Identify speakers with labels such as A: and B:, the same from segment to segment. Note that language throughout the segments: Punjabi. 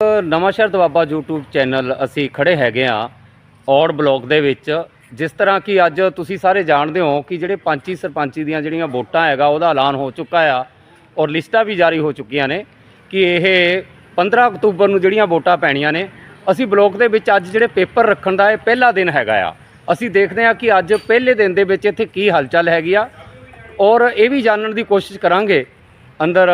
A: ਨਵਾਂਸ਼ਹਿਰ ਦਵਾਬਾ YouTube ਚੈਨਲ ਅਸੀਂ ਖੜੇ ਹੈਗੇ ਆ ਔੜ ਬਲਾਕ ਦੇ ਵਿੱਚ, ਜਿਸ ਤਰ੍ਹਾਂ ਕਿ ਅੱਜ ਤੁਸੀਂ ਸਾਰੇ ਜਾਣਦੇ ਹੋ ਕਿ ਜਿਹੜੇ ਪੰਚੀ ਸਰਪੰਚੀ ਦੀਆਂ ਜਿਹੜੀਆਂ ਵੋਟਾਂ ਹੈਗਾ, ਉਹਦਾ ਐਲਾਨ ਹੋ ਚੁੱਕਾ ਆ ਔਰ ਲਿਸਟਾਂ ਵੀ ਜਾਰੀ ਹੋ ਚੁੱਕੀਆਂ ਨੇ ਕਿ ਇਹ 15 ਅਕਤੂਬਰ ਨੂੰ ਜਿਹੜੀਆਂ ਵੋਟਾਂ ਪੈਣੀਆਂ ਨੇ, ਅਸੀਂ ਬਲਾਕ ਦੇ ਵਿੱਚ ਅੱਜ ਜਿਹੜੇ ਪੇਪਰ ਰੱਖਣ ਦਾ ਇਹ ਪਹਿਲਾ ਦਿਨ ਹੈਗਾ ਆ। ਅਸੀਂ ਦੇਖਦੇ ਹਾਂ ਕਿ ਅੱਜ ਪਹਿਲੇ ਦਿਨ ਦੇ ਵਿੱਚ ਇੱਥੇ ਕੀ ਹਲਚਲ ਹੈਗੀ ਆ ਔਰ ਇਹ ਵੀ ਜਾਣਨ ਦੀ ਕੋਸ਼ਿਸ਼ ਕਰਾਂਗੇ, ਅੰਦਰ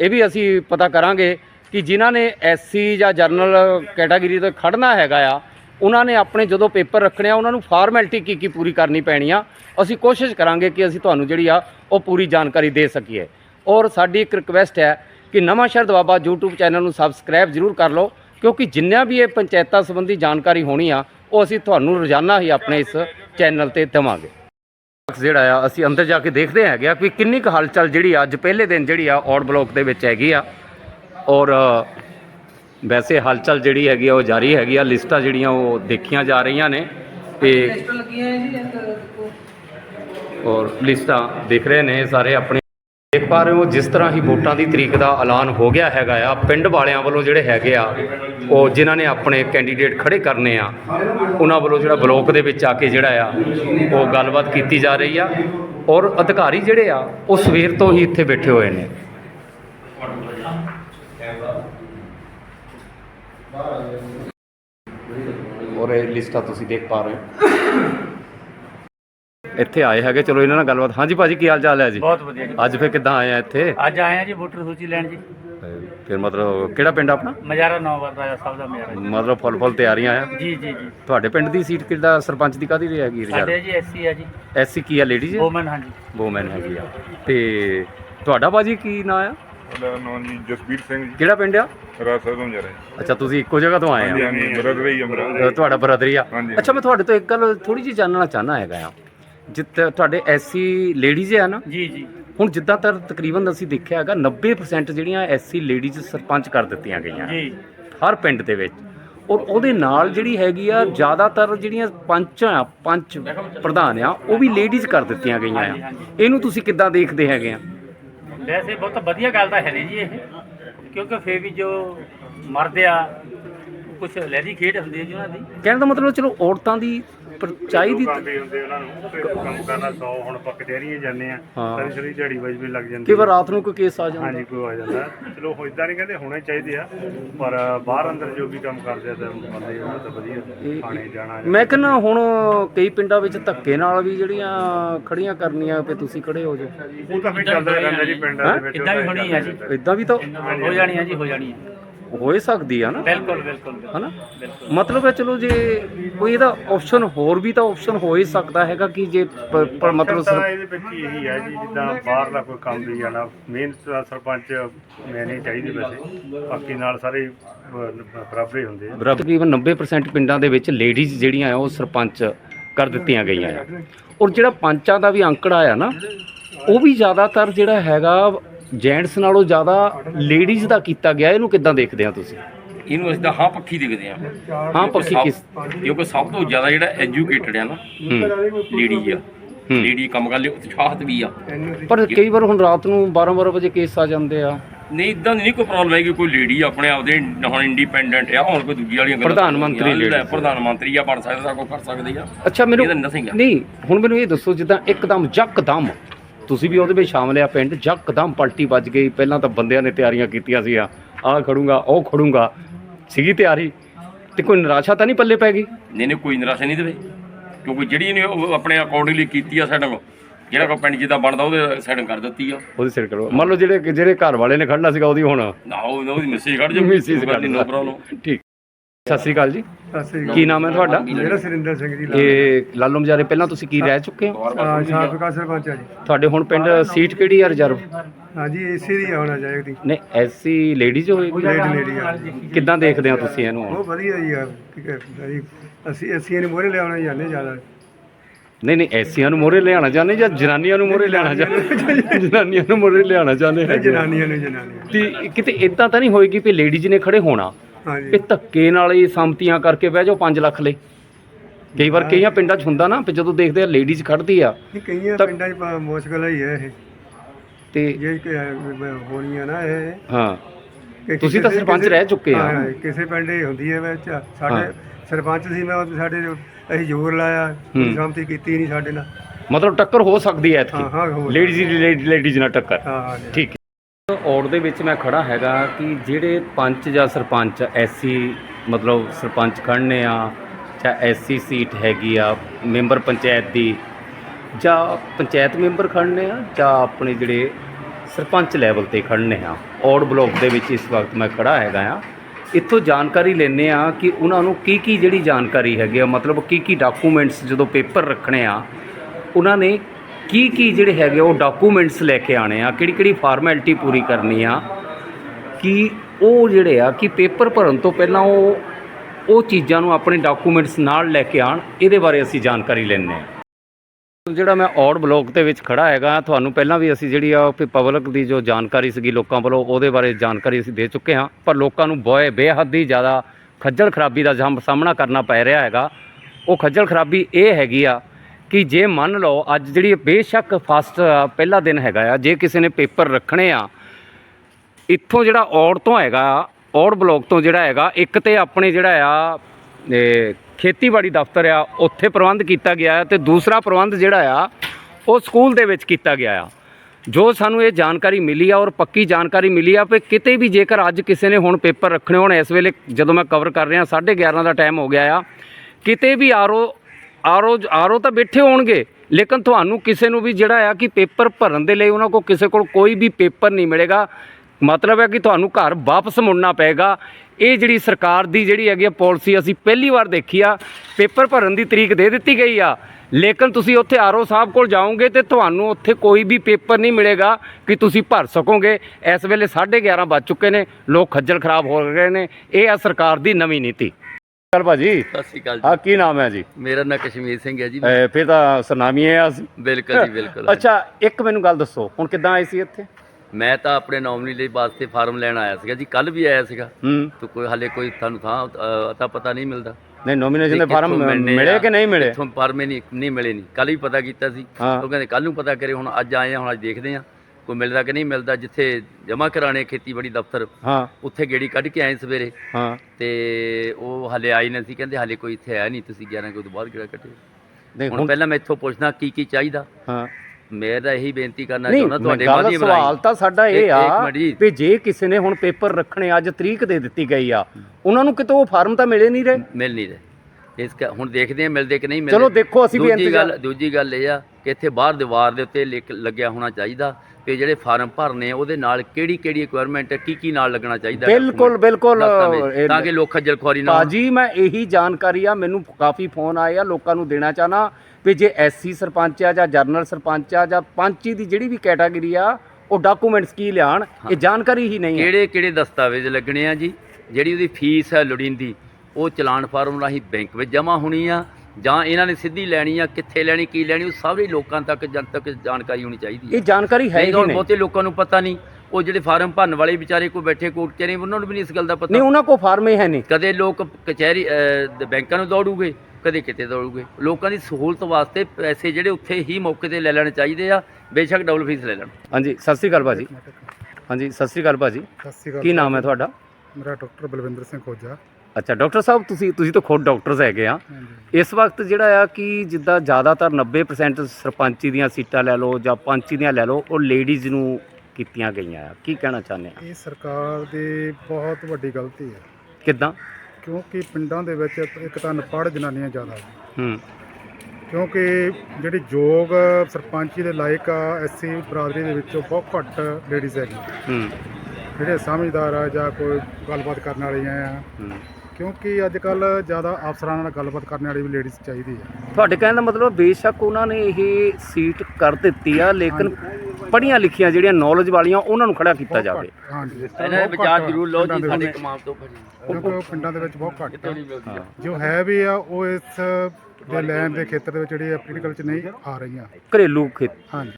A: ਇਹ ਵੀ ਅਸੀਂ ਪਤਾ ਕਰਾਂਗੇ ਕਿ ਜਿਨ੍ਹਾਂ ਨੇ ਐਸਸੀ ਜਾਂ ਜਰਨਲ ਕੈਟਾਗਰੀ ਤੋਂ ਖੜਨਾ ਹੈਗਾ ਆ, ਉਹਨਾਂ ਨੇ ਆਪਣੇ ਜਦੋਂ ਪੇਪਰ ਰੱਖਣੇ ਆ, ਉਹਨਾਂ ਨੂੰ ਫਾਰਮੈਲਿਟੀ ਕੀ ਕੀ ਪੂਰੀ ਕਰਨੀ ਪੈਣੀ ਆ। ਅਸੀਂ ਕੋਸ਼ਿਸ਼ ਕਰਾਂਗੇ ਕਿ ਅਸੀਂ ਤੁਹਾਨੂੰ ਜਿਹੜੀ ਆ, ਉਹ ਪੂਰੀ ਜਾਣਕਾਰੀ ਦੇ ਸਕੀਏ। ਔਰ ਸਾਡੀ ਇੱਕ ਰਿਕਵੈਸਟ ਹੈ ਕਿ ਨਵਾਂ ਸ਼ਹਿਰ ਦਵਾਬਾ YouTube ਚੈਨਲ ਨੂੰ ਸਬਸਕ੍ਰਾਈਬ ਜ਼ਰੂਰ ਕਰ ਲਓ, ਕਿਉਂਕਿ ਜਿੰਨਿਆਂ ਵੀ ਇਹ ਪੰਚਾਇਤਾਂ ਸੰਬੰਧੀ ਜਾਣਕਾਰੀ ਹੋਣੀ ਆ, ਉਹ ਅਸੀਂ ਤੁਹਾਨੂੰ ਰੋਜ਼ਾਨਾ ਹੀ ਆਪਣੇ ਇਸ ਚੈਨਲ ਤੇ ਦੇਵਾਂਗੇ। ਜਿਹੜਾ ਆ, ਅਸੀਂ ਅੰਦਰ ਜਾ ਕੇ ਦੇਖਦੇ ਹੈਗੇ ਆ ਕਿ ਕਿੰਨੀ ਕੁ ਹਲਚਲ ਜਿਹੜੀ ਆ, ਅੱਜ ਪਹਿਲੇ ਦਿਨ ਜਿਹੜੀ ਆ, ਔੜ ਬਲਾਕ ਦੇ ਵਿੱਚ ਹੈਗੀ ਆ। ਔਰ ਵੈਸੇ ਹਲਚਲ ਜਿਹੜੀ ਹੈਗੀ ਆ ਉਹ ਜਾਰੀ ਹੈਗੀ ਆ। ਲਿਸਟਾਂ ਜਿਹੜੀਆਂ ਉਹ ਦੇਖੀਆਂ ਜਾ ਰਹੀਆਂ ਨੇ। ਤੇ ਔਰ ਲਿਸਟਾਂ ਦੇਖ ਰਹੇ ਨੇ ਸਾਰੇ ਆਪਣੇ। ਦੇਖ ਪਾ ਰਹੇ ਹੋ ਜਿਸ ਤਰ੍ਹਾਂ ਹੀ ਵੋਟਾਂ ਦੀ ਤਰੀਕ ਦਾ ਐਲਾਨ ਹੋ ਗਿਆ ਹੈਗਾ ਆ ਪਿੰਡ ਵਾਲਿਆਂ ਵੱਲੋਂ ਜਿਹੜੇ ਹੈਗੇ ਆ ਉਹ ਜਿਨ੍ਹਾਂ ਨੇ ਆਪਣੇ ਕੈਂਡੀਡੇਟ ਖੜੇ ਕਰਨੇ ਆ ਉਹਨਾਂ ਵੱਲੋਂ ਜਿਹੜਾ ਬਲਾਕ ਦੇ ਵਿੱਚ ਆ ਕੇ ਜਿਹੜਾ ਆ ਉਹ ਗੱਲਬਾਤ ਕੀਤੀ ਜਾ ਰਹੀ ਆ। ਔਰ ਅਧਿਕਾਰੀ ਜਿਹੜੇ ਆ ਉਹ ਸਵੇਰ ਤੋਂ ਹੀ ਇੱਥੇ ਬੈਠੇ ਹੋਏ ਨੇ। ਔਰ ਇਹ ਲਿਸਟਾਂ ਤੁਸੀਂ ਦੇਖ ਪਾ ਰਹੇ ਹੋ। ਇੱਥੇ ਆਏ ਹੈਗੇ ਚਲੋ ਇਹਨਾਂ ਨਾਲ ਗੱਲਬਾਤ। ਹਾਂਜੀ ਭਾਜੀ ਕੀ ਹਾਲ ਚਾਲ ਹੈ ਜੀ?
B: ਬਹੁਤ ਵਧੀਆ ਜੀ।
A: ਅੱਜ ਫਿਰ ਕਿੱਦਾਂ ਆਏ ਆ ਇੱਥੇ?
B: ਅੱਜ ਆਏ ਆ ਜੀ ਵੋਟਰ ਸੂਚੀ ਲੈਣ ਜੀ।
A: ਫਿਰ ਮਤਲਬ ਕਿਹੜਾ ਪਿੰਡ ਆਪਣਾ?
B: ਮਜਾਰਾ ਨੌ ਵਾਰ ਰਾਜਾ ਸਾਹਿਬ ਦਾ ਜੀ।
A: ਮਤਲਬ ਫੁੱਲ ਫੁੱਲ ਤਿਆਰੀਆਂ ਆ?
B: ਜੀ ਜੀ ਜੀ।
A: ਤੁਹਾਡੇ ਪਿੰਡ ਦੀ ਸੀਟ ਕਿੱਦਾਂ? ਸਰਪੰਚ ਦੀ ਕਾਦੀ ਰਹੀ ਹੈਗੀ
B: ਸਾਡੇ ਜੀ ਐਸਸੀ ਆ ਜੀ।
A: ਐਸਸੀ ਕੀ ਆ ਲੇਡੀਜ਼
B: ਵੂਮਨ ਹਾਂਜੀ।
A: ਵੂਮਨ ਹੈਗੀ ਆ। ਤੇ ਤੁਹਾਡਾ ਬਾਜੀ ਕੀ ਨਾਂ ਆ?
C: ਮੇਰਾ ਨਾਮ ਜੀ ਜਸਬੀਰ ਸਿੰਘ ਜੀ।
A: ਕਿਹੜਾ ਪਿੰਡ ਆ?
C: ਤੋਂ
A: ਅੱਛਾ ਤੁਸੀਂ ਇੱਕੋ ਜਗ੍ਹਾ ਤੋਂ ਆਏ
C: ਹਾਂਜੀ
A: ਆ
C: ਹਾਂਜੀ ਬਰਦਰ ਹੀ ਅਮਰਾ
A: ਅ, ਤੁਹਾਡਾ ਬ੍ਰਦਰ ਆ।
C: ਹਾਂਜੀ।
A: ਅੱਛਾ ਮੈਂ ਤੁਹਾਡੇ ਤੋਂ ਇੱਕ ਗੱਲ ਥੋੜੀ ਜਿਹੀ ਜਾਣਨਾ ਚਾਹਨਾ ਹੈਗਾ ਆ। ਜਿੱਥੇ ਤੁਹਾਡੇ ਐਸਸੀ ਲੇਡੀਜ਼ ਆ ਨਾ?
B: ਜੀ ਜੀ।
A: ਹੁਣ ਜਿੱਦਾਂ ਤਰ ਤਕਰੀਬਨ ਅਸੀਂ ਦੇਖਿਆ ਹੈਗਾ 90% ਜਿਹੜੀਆਂ ਐਸਸੀ ਲੇਡੀਜ਼ ਸਰਪੰਚ ਕਰ ਦਿੱਤੀਆਂ ਗਈਆਂ।
B: ਜੀ।
A: ਹਰ ਪਿੰਡ ਦੇ ਵਿੱਚ। ਔਰ ਉਹਦੇ ਨਾਲ ਜਿਹੜੀ ਹੈਗੀ ਆ ਜ਼ਿਆਦਾਤਰ ਜਿਹੜੀਆਂ ਪੰਚ ਆ ਪੰਚ ਪ੍ਰਧਾਨ ਆ ਉਹ ਵੀ ਲੇਡੀਜ਼ ਕਰ ਦਿੱਤੀਆਂ ਗਈਆਂ ਆ। ਇਹਨੂੰ ਤੁਸੀਂ ਕਿੱਦਾਂ ਦੇਖਦੇ ਹੈਗੇ ਆ?
B: ਵੈਸੇ ਬਹੁਤ ਵਧੀਆ ਗੱਲ ਤਾਂ ਹੈ ਨਹੀਂ ਜੀ ਇਹ। ਕਿਉਂਕਿ ਫੇਰ ਵੀ ਜੋ ਮਰਦ ਆ ਕੁਝ ਲਹਿਰੀ ਖੇਡ ਹੁੰਦੀ ਹੈ ਜੀ ਉਹਨਾਂ ਦੀ।
A: ਕਹਿਣ ਦਾ ਮਤਲਬ ਚਲੋ ਔਰਤਾਂ ਦੀ ਪਰ ਚਾਹੀਦੀ ਤਾਂ-
D: ਕੰਮ ਹੁੰਦੇ ਉਹਨਾਂ ਨੂੰ ਤੇ ਕੰਮ ਕਰਨਾ 100 ਹੁਣ ਆਪਾਂ ਕਚਹਿਰੀਆਂ ਜਾਂਦੇ ਆ
A: ਹਾਂ।
D: ਸਾਰੀ ਸਾਰੀ ਦਿਹਾੜੀ ਵਜ ਵੀ ਲੱਗ ਜਾਂਦੀ
A: ਕਈ ਵਾਰ ਰਾਤ ਨੂੰ ਕੋਈ ਕੇਸ ਆ ਜਾਂਦਾ।
D: ਹਾਂਜੀ ਕੋਈ ਆ ਜਾਂਦਾ। ਚਲੋ ਹੋ ਇਦਾਂ ਨਹੀਂ ਕਹਿੰਦੇ ਹੋਣੇ ਚਾਹੀਦੇ ਆ ਪਰ ਬਾਹਰ ਅੰਦਰ ਜੋ ਵੀ ਕੰਮ ਕਰਦੇ ਆ ਤਾਂ ਬੰਦੇ ਉਹਨਾਂ ਤਾਂ ਵਧੀਆ ਥਾਣੇ ਜਾਣਾ
A: ਮੈਂ ਕਹਿੰਦਾ ਹੁਣ ਕਈ ਪਿੰਡਾਂ ਵਿੱਚ ਧੱਕੇ ਨਾਲ ਵੀ ਜਿਹੜੀਆਂ ਖੜੀਆਂ ਕਰਨੀਆਂ ਤੁਸੀਂ ਖੜੇ ਹੋ ਜਾਓ।
D: ਉਹ ਤਾਂ ਫਿਰ ਚੱਲਦਾ ਹੀ ਰਹਿੰਦਾ ਜੀ ਪਿੰਡਾਂ ਦੇ ਵਿੱਚ
B: ਇਦਾਂ ਵੀ ਹੋਣੀ ਹੈ ਜੀ।
A: ਇਦਾਂ ਵੀ ਤਾਂ
B: ਹੋ ਜਾਣੀ ਹੈ ਜੀ ਹੋ ਜਾਣੀ ਹੈ
A: ਹੋ ਹੀ ਸਕਦੀ ਆ ਨਾ।
B: ਬਿਲਕੁਲ ਬਿਲਕੁਲ
A: ਹਨਾ? ਮਤਲਬ ਹੈ ਚਲੋ ਜੇ ਕੋਈ ਇਹਦਾ ਆਪਸ਼ਨ ਹੋਰ ਵੀ ਤਾਂ ਆਪਸ਼ਨ ਹੋ ਹੀ ਸਕਦਾ ਹੈਗਾ ਕਿ ਜੇ ਪ- ਪ- ਮਤਲਬ
D: ਤਾਂ
A: ਸਿਰਫ
D: ਇਹਦੇ ਵਿੱਚ ਹੀ ਇਹੀ ਹੈ ਜੀ ਜਿੱਦਾਂ ਬਾਹਰਲਾ ਕੋਈ ਕੰਮ ਵੀ ਜਾਣਾ ਮਿਹਨਤ ਦਾ ਸਰਪੰਚ ਮੈਂ ਨਹੀਂ ਚਾਹੀਦੀ ਵੈਸੇ। ਬਾਕੀ ਨਾਲ ਸਾਰੇ ਬਰਾਬਰ ਹੀ ਹੁੰਦੇ ਆ।
A: ਬਰਾਬਰ। ਤਕਰੀਬਨ 90% ਪਿੰਡਾਂ ਦੇ ਵਿੱਚ ਲੇਡੀਜ਼ ਜਿਹੜੀਆਂ ਆ ਉਹ ਸਰਪੰਚ ਕਰ ਦਿੱਤੀਆਂ ਗਈਆਂ ਆ। ਔਰ ਜਿਹੜਾ ਪੰਚਾਂ ਦਾ ਵੀ ਅੰਕੜਾ ਆ ਨਾ ਉਹ ਵੀ ਜ਼ਿਆਦਾਤਰ ਜਿਹੜਾ ਹੈਗਾ ਜੈਂਟਸ ਨਾਲੋਂ ਜ਼ਿਆਦਾ ਲੇਡੀਜ਼ ਦਾ ਕੀਤਾ ਗਿਆ ਇਹਨੂੰ ਕਿੱਦਾਂ ਦੇਖਦੇ ਆ ਤੁਸੀਂ?
E: ਇਹਨੂੰ ਅਸੀਂ ਤਾਂ ਹਾਂ ਪੱਖੀ ਦੇਖਦੇ ਆ।
A: ਹਾਂ ਪੱਖੀ ਕਿਸ
E: ਕਿਉਂਕਿ ਸਭ ਤੋਂ ਜ਼ਿਆਦਾ ਜਿਹੜਾ ਐਜੂਕੇਟਡ ਆ ਨਾ ਲੇਡੀ ਆ। ਲੇਡੀ ਕੰਮ ਕਰ ਲਈ ਉਤਸ਼ਾਹਤ ਵੀ ਆ।
A: ਪਰ ਕਈ ਵਾਰ ਹੁਣ ਰਾਤ ਨੂੰ 12 12 ਵਜੇ ਕੇਸ ਆ ਜਾਂਦੇ ਆ।
E: ਨਹੀਂ ਇਦਾਂ ਨਹੀਂ ਕੋਈ ਪ੍ਰੋਬਲਮ ਹੈ ਕਿ ਕੋਈ ਲੇਡੀ ਆਪਣੇ ਆਪ ਦੇ ਹੁਣ ਇੰਡੀਪੈਂਡੈਂਟ ਆ ਹੁਣ ਕੋਈ ਦੂਜੀ ਵਾਲੀਆਂ
A: ਪ੍ਰਧਾਨ ਮੰਤਰੀ
E: ਲੈ,
A: ladies।
E: ਪ੍ਰਧਾਨ ਮੰਤਰੀ ਆ ਬਣ ਸਕਦਾ ਕੋਈ ਕਰ ਸਕਦੀ ਆ।
A: ਅੱਛਾ ਮੈਨੂੰ। ਨਹੀਂ ਹੁਣ ਮੈਨੂੰ ਇਹ ਦੱਸੋ ਜਿੱਦਾਂ ਇੱਕਦਮ ਜੱਕਦਮ ਤੁਸੀਂ ਵੀ ਉਹਦੇ ਵਿੱਚ ਸ਼ਾਮਲ ਆ ਪਿੰਡ ਜੱਕਦਮ ਪਲਟੀ ਵੱਜ ਗਈ। ਪਹਿਲਾਂ ਤਾਂ ਬੰਦਿਆਂ ਨੇ ਤਿਆਰੀਆਂ ਕੀਤੀਆਂ ਸੀ ਆ ਖੜੂੰਗਾ ਉਹ ਖੜੂੰਗਾ। ਸੀਗੀ ਤਿਆਰੀ। ਤੇ ਕੋਈ ਨਿਰਾਸ਼ਾ ਤਾਂ ਨਹੀਂ ਪੱਲੇ ਪੈ ਗਈ?
E: ਨਹੀਂ ਨਹੀਂ ਕੋਈ ਨਿਰਾਸ਼ਾ ਨਹੀਂ ਦੇਵੇ। ਕਿਉਂਕਿ ਜਿਹੜੀ ਉਹ ਆਪਣੇ ਅਕੋਰਡਿੰਗਲੀ ਕੀਤੀ ਆ ਸੈਟਿੰਗ ਜਿਹੜਾ ਕੋਈ ਪਿੰਡ ਜਿੱਦਾਂ ਬਣਦਾ ਉਹਦੇ ਸੈਟਿੰਗ ਕਰ ਦਿੱਤੀ ਆ।
A: ਉਹਦੇ ਸਿਰ ਕਰੋ। ਮੰਨ ਲਓ ਜਿਹੜੇ ਜਿਹੜੇ ਘਰ ਵਾਲੇ ਨੇ ਖੜਨਾ ਸੀਗਾ ਉਹਦੀ ਹੁਣ।
E: ਨਾ ਉਹ ਉਹਦੀ ਮੈਸੇਜ ਕੱਢ ਜਾ
A: ਮਿਸਿਸ ਕਰ
E: ਨੋ ਪ੍ਰੋਬਲਮ
A: ਠੀਕ। ਸਤਿ ਸ੍ਰੀ ਅਕਾਲ ਜੀ। ਕੀ ਨਾਮ ਹੈ ਤੁਹਾਡਾ?
D: ਜਿਹੜਾ ਸੁਰਿੰਦਰ ਸਿੰਘ ਜੀ
A: ਇਹ ਲਾਲੋ ਮਜਾਰੇ ਪਹਿਲਾਂ ਤੁਸੀਂ ਕੀ ਰਹਿ ਚੁੱਕੇ ਹੋ?
D: ਸਾਬਕਾ ਸਰਪੰਚ ਆ ਜੀ।
A: ਤੁਹਾਡੇ ਹੁਣ ਪਿੰਡ ਸੀਟ ਕਿਹੜੀ ਆ ਰਿਜ਼ਰਵ
D: ਹਾਂਜੀ ਏਸੀ ਦੀ ਆਉਣਾ ਚਾਹੀਦੀ
A: ਨਹੀਂ ਐਸੀ ਲੇਡੀਜ਼ ਹੋਏਗੀ
D: ਲੇਡੀ ਲੇਡੀ ਆ
A: ਕਿੱਦਾਂ ਦੇਖਦੇ ਹੋ ਤੁਸੀਂ ਇਹਨੂੰ
D: ਉਹ ਵਧੀਆ ਜੀ ਕੀ ਕਰਦਾ ਜੀ ਅਸੀਂ ਅਸੀਂ ਨੇ ਮੋਰੇ ਲਿਆਉਣਾ ਜਾਂਦੇ ਜ਼ਿਆਦਾ।
A: ਨਹੀਂ ਨਹੀਂ ਐਸੀਆਂ ਨੂੰ ਮੋਰੇ ਲਿਆਉਣਾ ਚਾਹੁੰਦੇ ਜਾਂ ਜਨਾਨੀਆਂ ਨੂੰ ਮੋਰੇ ਲਿਆਉਣਾ ਚਾਹੁੰਦੇ? ਜਨਾਨੀਆਂ ਨੂੰ ਮੋਰੇ ਲਿਆਉਣਾ ਚਾਹੁੰਦੇ।
D: ਜਨਾਨੀਆਂ ਨੂੰ ਜਨਾਨੀਆਂ
A: ਤੇ ਕਿਤੇ ਇਦਾਂ ਤਾਂ ਨਹੀਂ ਹੋਏਗੀ ਵੀ ਲੇਡੀਜ਼ ਨੇ ਖੜੇ ਹੋਣਾ?
D: ਹਾਂਜੀ।
A: ਇਹ ਧੱਕੇ ਨਾਲ ਹੀ ਸੰਮਤੀਆਂ ਕਰਕੇ ਬਹਿ ਜਾਓ 5 ਲੱਖ ਲਈ। ਕਈ ਵਾਰ ਕਈਆਂ ਪਿੰਡਾਂ 'ਚ ਹੁੰਦਾ ਨਾ ਵੀ ਜਦੋਂ ਦੇਖਦੇ ਆ ਲੇਡੀਜ਼ ਖੜਦੀ ਆ
D: ਨਹੀਂ ਕਈਆਂ
A: ਤਾਂ-
D: ਪਿੰਡਾਂ 'ਚ ਪ- ਮੁਸ਼ਕਲ ਹੀ ਹੈ ਇਹ।
A: ਤੇ
D: ਜੇ ਕਿ, ਅਹ, ਹੋਣੀਆਂ ਨਾ ਇਹ।
A: ਹਾਂ।
F: ਕਿ
A: ਤੁਸੀਂ ਤਾਂ
F: ਕਿਸੇ-
A: ਸਰਪੰਚ
F: ਕਿਸੇ-
A: ਰਹਿ ਚੁੱਕੇ ਆ।
F: ਹਾਂ, ਹਾਂ, ਕਿਸੇ ਪਿੰਡ ਹੀ ਹੁੰਦੀ ਹੈ ਵਿੱਚ। ਸਾਡੇ ਸਰਪੰਚ ਸੀ ਮੈਂ ਉਹ ਸਾਡੇ ਅਸੀਂ ਜ਼ੋਰ ਲਾਇਆ
A: ਹੂੰ।
F: ਸ਼ਾਂਤੀ ਕੀਤੀ ਨਹੀਂ ਸਾਡੇ ਨਾਲ।
A: ਮਤਲਬ ਟੱਕਰ ਹੋ ਸਕਦੀ ਹੈ
F: ਹਾਂ
A: ਲੇਡੀਜ਼ ਲੇਡੀਜ਼ ਨਾਲ ਟੱਕਰ।
F: ਹਾਂ ਹਾਂ।
A: ਠੀਕ। ਹੈ ਦੇ ਵਿੱਚ ਮੈਂ ਖੜਾ ਹੈਗਾ ਕਿ ਜਿਹੜੇ ਪੰਚ ਜਾਂ ਸਰਪੰਚ ਐਸੀ ਮਤਲਬ ਸਰਪੰਚ ਖੜਨੇ ਆ, ਜਾਂ ਐਸੀ ਸੀਟ ਹੈਗੀ ਆ, ਮੈਂਬਰ ਪੰਚਾਇਤ ਦੀ, ਜਾਂ ਪੰਚਾਇਤ ਮੈਂਬਰ ਖੜਨੇ ਆ, ਜਾਂ ਆਪਣੇ ਜਿਹੜੇ ਸਰਪੰਚ ਲੈਵਲ ਤੇ ਖੜਨੇ ਆ। ਔੜ ਬਲਾਕ ਦੇ ਵਿੱਚ ਇਸ ਵਕਤ ਮੈਂ ਖੜਾ ਹੈਗਾ ਆ। ਇੱਥੋਂ ਜਾਣਕਾਰੀ ਲੈਣੇ ਆ ਕਿ ਉਹਨਾਂ ਨੂੰ ਕੀ ਕੀ ਜਿਹੜੀ ਜਾਣਕਾਰੀ ਹੈਗੀ ਆ, ਮਤਲਬ ਕੀ ਕੀ ਡਾਕੂਮੈਂਟਸ ਜਦੋਂ ਪੇਪਰ ਰੱਖਣੇ ਆ, ਉਹਨਾਂ ਨੇ ਕੀ ਕੀ ਜਿਹੜੇ ਹੈਗੇ ਉਹ ਡਾਕੂਮੈਂਟਸ ਲੈ ਕੇ ਆਣੇ ਆ, ਕਿਹੜੀ ਕਿਹੜੀ ਫਾਰਮੈਲਿਟੀ ਪੂਰੀ ਕਰਨੀ ਆ, ਕਿ ਉਹ ਜਿਹੜੇ ਆ, ਕਿ ਪੇਪਰ ਭਰਨ ਤੋਂ ਪਹਿਲਾਂ ਉਹ ਉਹ ਚੀਜ਼ਾਂ ਨੂੰ ਆਪਣੇ ਡਾਕੂਮੈਂਟਸ ਨਾਲ ਲੈ ਕੇ ਆਣ ਇਹਦੇ ਬਾਰੇ ਅਸੀਂ ਜਾਣਕਾਰੀ ਲੈਣੇ ਆ ਜਿਹੜਾ ਮੈਂ ਔੜ ਬਲੋਕ ਦੇ ਵਿੱਚ ਖੜਾ ਹੈਗਾ, ਤੁਹਾਨੂੰ ਪਹਿਲਾਂ ਵੀ ਅਸੀਂ ਜਿਹੜੀ ਆ ਪਬਲਿਕ ਦੀ ਜੋ ਜਾਣਕਾਰੀ ਸੀਗੀ ਲੋਕਾਂ ਵੱਲੋਂ, ਉਹਦੇ ਬਾਰੇ ਜਾਣਕਾਰੀ ਅਸੀਂ ਦੇ ਚੁੱਕੇ ਹਾਂ, ਪਰ ਲੋਕਾਂ ਨੂੰ ਬੋਏ ਬੇਹੱਦ ਹੀ ਜ਼ਿਆਦਾ ਖੱਜਲ ਖਰਾਬੀ ਦਾ ਸਾਹਮ- ਸਾਹਮਣਾ ਕਰਨਾ ਪੈ ਰਿਹਾ ਹੈਗਾ। ਉਹ ਖੱਜਲ ਖਰਾਬੀ ਇਹ ਹੈਗੀ ਆ ਕਿ ਜੇ ਮੰਨ ਲਓ ਅੱਜ ਜਿਹੜੀ ਬੇਸ਼ੱਕ ਫਸਟ ਪਹਿਲਾ ਦਿਨ ਹੈਗਾ ਆ, ਜੇ ਕਿਸੇ ਨੇ ਪੇਪਰ ਰੱਖਣੇ ਆ, ਇੱਥੋਂ ਜਿਹੜਾ ਔੜ ਤੋਂ ਹੈਗਾ, ਔੜ ਬਲੋਕ ਤੋਂ ਜਿਹੜਾ ਹੈਗਾ, ਇੱਕ ਤੇ ਆਪਣੇ ਜਿਹੜਾ ਆ ਖੇਤੀਬਾੜੀ ਦਫ਼ਤਰ ਆ, ਉੱਥੇ ਪ੍ਰਬੰਧ ਕੀਤਾ ਗਿਆ ਹੈ ਤੇ ਦੂਸਰਾ ਪ੍ਰਬੰਧ ਜਿਹੜਾ ਆ, ਉਹ ਸਕੂਲ ਦੇ ਵਿੱਚ ਕੀਤਾ ਗਿਆ ਆ। ਜੋ ਸਾਨੂੰ ਇਹ ਜਾਣਕਾਰੀ ਮਿਲੀ ਆ ਔਰ ਪੱਕੀ ਜਾਣਕਾਰੀ ਮਿਲੀ ਆ ਕਿ ਕਿਤੇ ਵੀ ਜੇਕਰ ਅੱਜ ਕਿਸੇ ਨੇ ਹੁਣ ਪੇਪਰ ਰੱਖਣੇ ਹੋਣ, ਇਸ ਵੇਲੇ ਜਦੋਂ ਮੈਂ ਕਵਰ ਕਰ ਰਿਹਾ 11:30 ਦਾ ਟਾਈਮ ਹੋ ਗਿਆ ਆ, ਕਿਤੇ ਵੀ ਆਰੋ ਆਰੋ ਆਰੋ ਤਾਂ ਬੈਠੇ ਹੋਣਗੇ, ਲੇਕਿਨ ਤੁਹਾਨੂੰ ਕਿਸੇ ਨੂੰ ਵੀ ਜਿਹੜਾ ਆ ਕਿ ਪੇਪਰ ਭਰਨ ਦੇ ਲਈ ਉਹਨਾਂ ਕੋਲ ਕਿਸੇ ਕੋਲ ਕੋਈ ਵੀ ਪੇਪਰ ਨਹੀਂ ਮਿਲੇਗਾ। ਮਤਲਬ ਹੈ ਕਿ ਤੁਹਾਨੂੰ ਘਰ ਵਾਪਸ ਮੁੜਨਾ ਪਏਗਾ। ਇਹ ਜਿਹੜੀ ਸਰਕਾਰ ਦੀ ਜਿਹੜੀ ਹੈਗੀ ਆ ਪਾਲਿਸੀ ਅਸੀਂ ਪਹਿਲੀ ਵਾਰ ਦੇਖੀ ਆ, ਪੇਪਰ ਭਰਨ ਦੀ ਤਰੀਕ ਦੇ ਦਿੱਤੀ ਗਈ ਆ। ਲੇਕਿਨ ਤੁਸੀਂ ਉੱਥੇ ਆਰਓ ਸਾਹਿਬ ਕੋਲ ਜਾਓਗੇ ਤੇ ਤੁਹਾਨੂੰ ਉੱਥੇ ਕੋਈ ਵੀ ਪੇਪਰ ਨਹੀਂ ਮਿਲੇਗਾ ਕਿ ਤੁਸੀਂ ਭਰ ਸਕੋਗੇ। ਇਸ ਵੇਲੇ 11:30 ਵੱਜ ਚੁੱਕੇ ਨੇ, ਲੋਕ ਖੱਜਲ ਖਰਾਬ ਹੋ ਗਏ ਨੇ। ਇਹ ਆ ਸਰਕਾਰ ਦੀ ਨਵੀਂ ਨੀਤੀ। ਚਲ ਭਾਜੀ।
G: ਸਤਿ ਸ਼੍ਰੀ ਅਕਾਲ
A: ਆ
G: ਜੀ
A: ਕੀ ਨਾਮ ਹੈ ਜੀ?
G: ਮੇਰਾ ਨਾਂ ਕਸ਼ਮੀਰ ਸਿੰਘ ਹੈ ਜੀ।
A: ਫਿਰ ਤਾਂ ਸਰਨਾਮੀਏ ਆ ਅਸੀਂ
G: ਬਿਲਕੁਲ ਜੀ ਬਿਲਕੁਲ।
A: ਅੱਛਾ ਇੱਕ ਮੈਨੂੰ ਗੱਲ ਦੱਸੋ ਹੁਣ ਕਿੱਦਾਂ ਆਏ ਸੀ ਇੱਥੇ?
G: ਮੈਂ ਤਾਂ ਆਪਣੇ ਨੌਮਨੀ ਲਈ ਵਾਸਤੇ ਫਾਰਮ ਲੈਣ ਆਇਆ ਸੀਗਾ ਜੀ ਕੱਲ ਵੀ ਆਇਆ ਸੀਗਾ।
A: ਹੂੰ।
G: ਤੇ ਕੋਈ ਹਾਲੇ ਕੋਈ ਤੁਹਾਨੂੰ ਥਾਂ ਅਤਾ ਪਤਾ ਨਹੀਂ ਮਿਲਦਾ।
A: ਨਹੀਂ ਨੋਮੀਨੇਸ਼ਨ ਦੇ ਫਾਰਮ ਮਿਲੇ ਕਿ ਨਹੀਂ ਮਿਲੇ?
G: ਫਾਰਮ ਹੀ ਨਹੀਂ ਨਹੀਂ ਮਿਲੇ ਨਹੀਂ ਕੱਲ ਵੀ ਪਤਾ ਕੀਤਾ ਸੀ।
A: ਹਾਂ।
G: ਉਹ ਕਹਿੰਦੇ ਕੱਲ ਨੂੰ ਪਤਾ ਕਰੇ ਹੁਣ ਅੱਜ ਆਏ ਆ ਹੁਣ ਅੱਜ ਦੇਖਦੇ ਆ। ਕੋਈ ਮਿਲਦਾ ਕਿ ਨਹੀਂ ਮਿਲਦਾ ਜਿੱਥੇ ਜਮ੍ਹਾਂ ਕਰਾਣੇ ਖੇਤੀਬਾੜੀ ਦਫ਼ਤਰ
A: ਹਾਂ।
G: ਉੱਥੇ ਗੇੜੀ ਕੱਢ ਕੇ ਆਏ ਸਵੇਰੇ।
A: ਹਾਂ।
G: ਤੇ ਉਹ ਹਾਲੇ ਆਈ ਨਹੀਂ ਸੀ ਕਹਿੰਦੇ ਹਾਲੇ ਕੋਈ ਇੱਥੇ ਆਇਆ ਨਹੀਂ ਤੁਸੀਂ 11 ਵਜੇ ਤੋਂ ਬਾਅਦ ਗੇੜਾ ਕੱਢੇ
A: ਨਹੀਂ
G: ਹੁਣ
A: ਹੁਣ
G: ਪਹਿਲਾਂ ਮੈਂ ਇੱਥੋਂ ਪੁੱਛਣਾ ਕੀ ਕੀ ਚਾਹੀਦਾ?
A: ਹਾਂ।
G: ਮੈਂ ਤਾਂ ਇਹੀ ਬੇਨਤੀ ਕਰਨਾ
A: ਨਹੀਂ
G: ਚਾਹੁੰਦਾ ਤੁਹਾਡੇ
A: ਗੱਲ
G: ਮਾਧਿਅਮ
A: ਸਵਾਲ
G: ਰਾਹੀਂ
A: ਤਾਂ ਸਾਡਾ ਇਹ
G: ਇੱਕ- ਇੱਕ
A: ਆ
G: ਮਿੰਟ ਜੀ।
A: ਵੀ ਜੇ ਕਿਸੇ ਨੇ ਹੁਣ ਪੇਪਰ ਰੱਖਣੇ ਅੱਜ ਤਰੀਕ ਦੇ ਦਿੱਤੀ ਗਈ ਆ ਉਹਨਾਂ ਨੂੰ ਕਿਤੋਂ ਉਹ ਫਾਰਮ ਤਾਂ ਮਿਲੇ ਨਹੀਂ ਰਹੇ?
G: ਮਿਲ ਨਹੀਂ ਰਹੇ। ਇਸ ਕਾ ਹੁਣ ਦੇਖਦੇ ਆ ਮਿਲਦੇ ਕਿ ਨਹੀਂ ਮਿਲਦੇ।
A: ਚਲੋ ਦੇਖੋ ਅਸੀਂ ਵੀ
G: ਦੂਜੀ
A: ਇੰਤਜ਼ਾਰ-
G: ਗੱਲ ਦੂਜੀ ਗੱਲ ਇਹ ਆ ਕਿ ਇੱਥੇ ਬਾਹਰ ਦੀਵਾਰ ਦੇ ਉੱਤੇ ਲਿਖ ਲੱਗਿਆ ਹੋਣਾ ਚਾਹੀਦਾ ਕਿ ਜਿਹੜੇ ਫਾਰਮ ਭਰਨੇ ਆ ਉਹਦੇ ਨਾਲ ਕਿਹੜੀ ਕਿਹੜੀ ਰਿਕੁਆਇਰਮੈਂਟ ਕੀ ਕੀ ਨਾਲ ਲੱਗਣਾ ਚਾਹੀਦਾ
A: ਬਿਲਕੁਲ
G: document,
A: ਬਿਲਕੁਲ
G: ਦਸਤਾਵੇਜ਼,
A: ਇਹ-
G: ਤਾਂ ਕਿ ਲੋਕ ਖੱਜਲ ਖੁਆਰੀ ਨਾ ਹੋਣ।
A: ਭਾਜੀ ਮੈਂ ਇਹੀ ਜਾਣਕਾਰੀ ਆ ਮੈਨੂੰ ਕਾਫੀ ਫੋਨ ਆਏ ਆ ਲੋਕਾਂ ਨੂੰ ਦੇਣਾ ਚਾਹਨਾ ਵੀ ਜੇ ਐਸਸੀ ਸਰਪੰਚ ਆ ਜਾਂ ਜਰਨਲ ਸਰਪੰਚ ਆ ਜਾਂ ਪੰਚੀ ਦੀ ਜਿਹੜੀ ਵੀ ਕੈਟਾਗਰੀ ਆ ਉਹ ਡਾਕੂਮੈਂਟਸ ਕੀ ਲਿਆਣ ਇਹ ਜਾਣਕਾਰੀ ਹੀ ਨਹੀਂ ਹੈ।
G: ਕਿਹੜੇ ਕਿਹੜੇ ਦਸਤਾਵੇਜ਼ ਲੱਗਣੇ ਆ ਜੀ? ਜਿਹੜੀ ਉਹਦੀ ਫੀਸ ਹੈ ਲੋੜੀਂਦੀ ਉਹ ਚਲਾਨ ਫਾਰਮ ਰਾਹੀਂ ਬੈਂਕ ਵਿੱਚ ਜਮ੍ਹਾਂ ਹੋਣੀ ਆ ਜਾਂ ਇਹਨਾਂ ਨੇ ਸਿੱਧੀ ਲੈਣੀ ਆ ਕਿੱਥੇ ਲੈਣੀ ਕੀ ਲੈਣੀ ਉਹ ਸਾਰੇ ਲੋਕਾਂ ਤੱਕ ਜਨ ਤੱਕ ਜਾਣਕਾਰੀ ਹੋਣੀ ਚਾਹੀਦੀ ਹੈ
A: ਇਹ ਜਾਣਕਾਰੀ ਹੈ
G: ਨਹੀਂ ਹੁਣ
A: ਨਹੀਂ।
G: ਬਹੁਤੇ ਲੋਕਾਂ ਨੂੰ ਪਤਾ ਨਹੀਂ ਉਹ ਜਿਹੜੇ ਫਾਰਮ ਭਰਨ ਵਾਲੇ ਵਿਚਾਰੇ ਕੋਈ ਬੈਠੇ ਕੋਰਟ ਚ ਨੇ ਉਹਨਾਂ ਨੂੰ ਵੀ ਨਹੀਂ ਇਸ ਗੱਲ ਦਾ
A: ਨਹੀਂ
G: ਪਤਾ
A: ਉਹਨਾਂ ਕੋਲ ਫਾਰਮ ਹੀ ਹੈ ਨਹੀਂ।
G: ਕਦੇ ਲੋਕ ਕਚਹਿਰੀ ਅਹ, ਬੈਂਕਾਂ ਨੂੰ ਦੌੜੂਗੇ ਕਦੇ ਕਿਤੇ ਦੌੜੂਗੇ। ਲੋਕਾਂ ਦੀ ਸਹੂਲਤ ਵਾਸਤੇ ਪੈਸੇ ਜਿਹੜੇ ਉੱਥੇ ਹੀ ਮੌਕੇ ਤੇ ਲੈ ਲੈਣੇ ਚਾਹੀਦੇ ਆ ਬੇਸ਼ੱਕ ਡਬਲ ਫੀਸ ਲੈ ਲੈਣ।
A: ਹਾਂਜੀ ਸਤਿ ਸ੍ਰੀ ਅਕਾਲ ਭਾਜੀ। ਹਾਂਜੀ ਸਤਿ ਸ੍ਰੀ ਅਕਾਲ ਭਾਜੀ।
H: ਸਤਿ ਸ਼੍ਰੀ ਅਕਾਲ
A: ਕੀ ਨਾਮ ਹੈ ਤੁਹਾਡਾ?
H: ਮੇਰਾ ਡਾਕਟਰ ਬਲਵਿੰਦਰ ਸਿੰਘ ਖੋਜਾ।
A: ਅੱਛਾ ਡਾਕਟਰ ਸਾਹਿਬ ਤੁਸੀਂ ਤੁਸੀਂ ਤਾਂ ਖੁਦ ਡਾਕਟਰਸ ਹੈਗੇ ਆ। ਇਸ ਵਕਤ ਜਿਹੜਾ ਆ ਕਿ ਜਿੱਦਾਂ ਜ਼ਿਆਦਾਤਰ 90% ਸਰਪੰਚੀ ਦੀਆਂ ਸੀਟਾਂ ਲੈ ਲਓ ਜਾਂ ਪੰਚੀ ਦੀਆਂ ਲੈ ਲਓ ਉਹ ਲੇਡੀਜ਼ ਨੂੰ ਕੀਤੀਆਂ ਗਈਆਂ ਆ। ਕੀ ਕਹਿਣਾ ਚਾਹੁੰਦੇ ਆ?
H: ਇਹ ਸਰਕਾਰ ਦੀ ਬਹੁਤ ਵੱਡੀ ਗਲਤੀ ਹੈ
A: ਕਿੱਦਾਂ?
H: ਕਿਉਂਕਿ ਪਿੰਡਾਂ ਦੇ ਵਿੱਚ ਇੱਕ ਤਾਂ ਅਨਪੜ੍ਹ ਜਨਾਨੀਆਂ ਜ਼ਿਆਦਾ ਨੇ।
A: ਹੂੰ।
H: ਕਿਉਂਕਿ ਜਿਹੜੀ ਯੋਗ ਸਰਪੰਚੀ ਦੇ ਲਾਇਕ ਆ ਐਸਸੀ ਬਰਾਦਰੀ ਦੇ ਵਿੱਚੋਂ ਬਹੁਤ ਘੱਟ ਲੇਡੀਜ਼ ਹੈਗੀਆਂ।
A: ਹੂੰ।
H: ਜਿਹੜੇ ਸਮਝਦਾਰ ਆ ਜਾਂ ਕੋਈ ਗੱਲਬਾਤ ਕਰਨ ਵਾਲੀਆਂ ਆ।
A: ਹੂੰ।
H: ਕਿਉਂਕਿ ਅੱਜ ਕੱਲ ਜ਼ਿਆਦਾ ਅਫਸਰਾਂ ਨਾਲ ਗੱਲਬਾਤ ਕਰਨ ਵਾਲੀ ਵੀ ਲੇਡੀਜ਼ ਚਾਹੀਦੀ ਹੈ।
A: ਤੁਹਾਡੇ ਕਹਿਣ ਦਾ ਮਤਲਬ ਬੇਸ਼ੱਕ ਉਹਨਾਂ ਨੇ ਇਹ ਸੀਟ ਕਰ ਦਿੱਤੀ ਆ ਲੇਕਿਨ ਪੜ੍ਹੀਆਂ ਲਿਖੀਆਂ ਜਿਹੜੀਆਂ ਨੌਲੇਜ ਵਾਲੀਆਂ ਉਹਨਾਂ ਨੂੰ ਖੜਾ ਕੀਤਾ ਜਾਵੇ।
H: ਹਾਂਜੀ।
G: ਇਹਨਾਂ ਦੇ ਵਿਚਾਰ ਜ਼ਰੂਰ ਲਓ ਜੀ ਸਾਡੇ। ਕਮਾਲ ਤੋਂ ਭਾਜੀ।
H: ਕਿਉਂਕਿ ਉਹ ਪਿੰਡਾਂ ਦੇ ਵਿੱਚ ਬਹੁਤ ਘੱਟ
A: ਹਾਂ।
H: ਜੋ ਹੈ ਵੀ ਆ ਉਹ ਇਸ ਦੇ ਲੈਣ ਦੇ ਖੇਤਰ ਦੇ ਵਿੱਚ ਜਿਹੜੀ ਪੋਲੀਟੀਕਲ ਚ ਨਹੀਂ ਆ ਰਹੀਆਂ।
A: ਘਰੇਲੂ ਖੇਤ
H: ਹਾਂਜੀ।